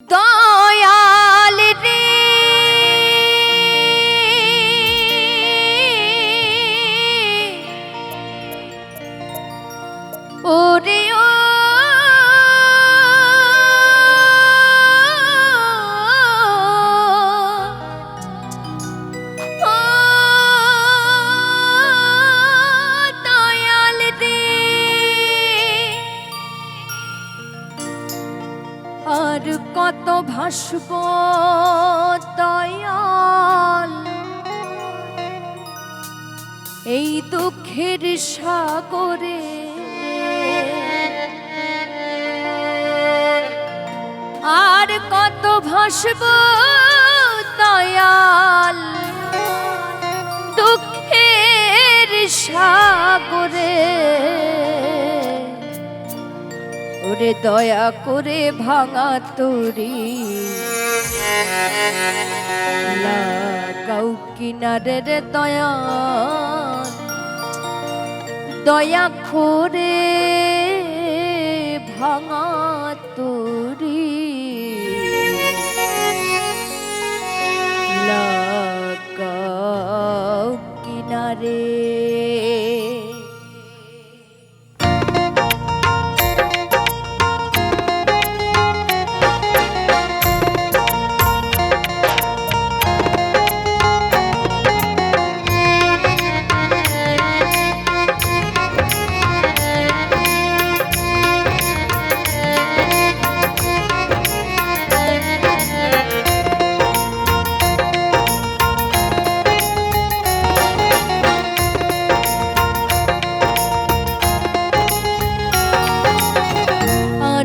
দয়াল রে। ওরে ভাসব দয়াল এই দুঃখের সাগরে আর কত ভাসব দয়াল। দুঃখের সাগরে ওরে দয়া করে ভাঙা তরি। লাগাও কিনারে রে দয়া। দয়া করে ভাঙা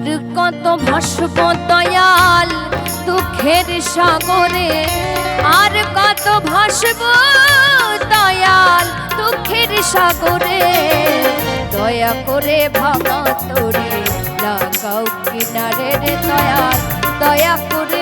আর কত ভাসব দয়াল, দুঃখের সাগরে আর কত ভাসব দয়াল, দুঃখের সাগরে। দয়া করে ভাবা তোরে লাগাও কিনারে রে দয়াল, দয়া করে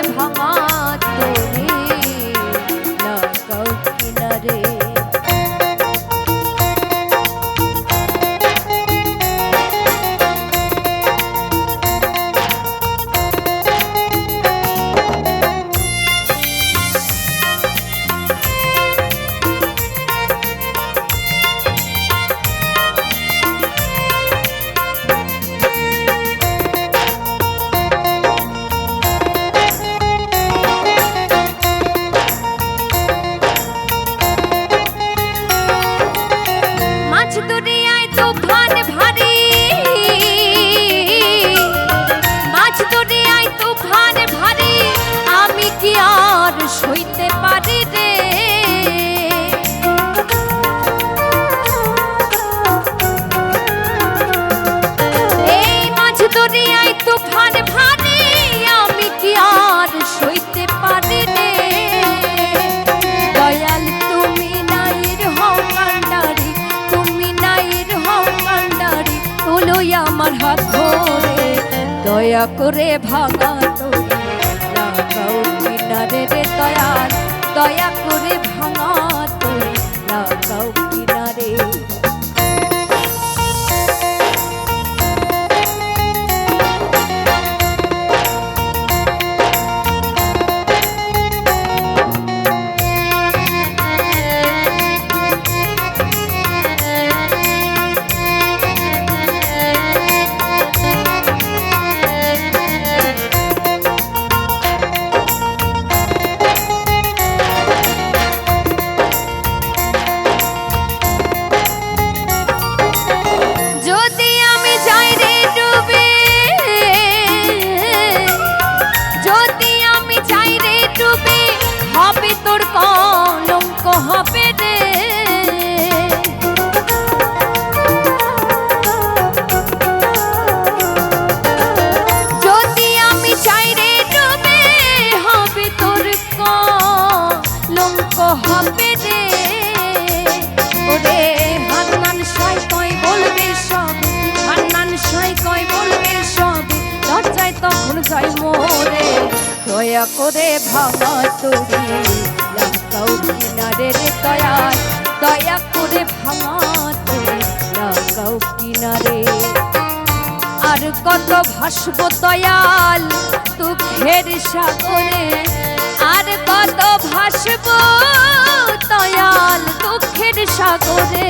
সইতে পারি রে। এই মাছ দুনিয়ায় তুফান ভারী আমি কি আর সইতে পারি রে? দয়াল, তুমি নাইর হও কান্ডারি, তুমি নাইর হও কান্ডারি, তোলোই আমার হাত ধরে। দয়া করে ভাঙা তোরে দয়া করে সাই কয় বলবে সব? হান্নান সাই কয় বলবে সব? লজ্জায় তখন যাই মোরে। দয়া করে ভাঙা তরি লাগাও কিনারে রে দয়াল দয়া করে ভাঙা তরি লাগাও কিনারে। আর কত ভাসব দয়াল দুঃখের সাগরে। আর কত ভাসব দয়াল দুঃখের সাগরে।